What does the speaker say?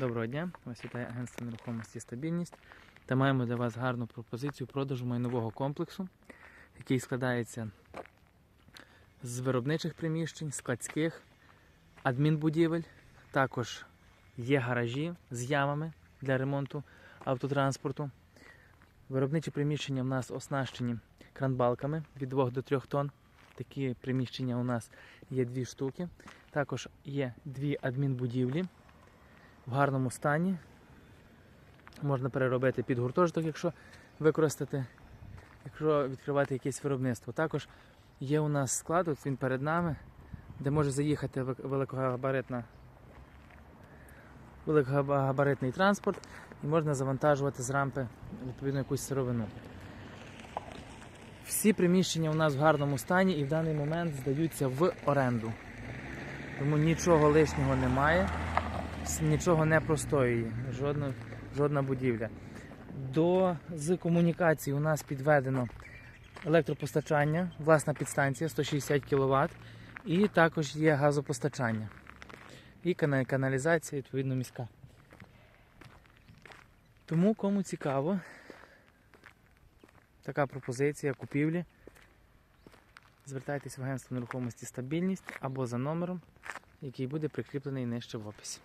Доброго дня, вас вітає агентство нерухомості стабільність. Та маємо для вас гарну пропозицію продажу майнового комплексу, який складається з виробничих приміщень, складських, адмінбудівель. Також є гаражі з ямами для ремонту автотранспорту. Виробничі приміщення у нас оснащені кранбалками від 2 до 3 тонн. Такі приміщення у нас є дві штуки. Також є дві адмінбудівлі в гарному стані. Можна переробити під гуртожиток, якщо використати, якщо відкривати якесь виробництво. Також є у нас склад, от він перед нами, де може заїхати великогабаритна, великогабаритний транспорт і можна завантажувати з рампи відповідно якусь сировину. Всі приміщення у нас в гарному стані і в даний момент здаються в оренду. Тому нічого лишнього немає нічого не простоює, жодна, жодна будівля. До з комунікації у нас підведено електропостачання, власна підстанція 160 кВт, і також є газопостачання. І каналізація, відповідно, міська. Тому кому цікаво, така пропозиція купівлі. Звертайтесь в агентство нерухомості стабільність або за номером, який буде прикріплений нижче в описі.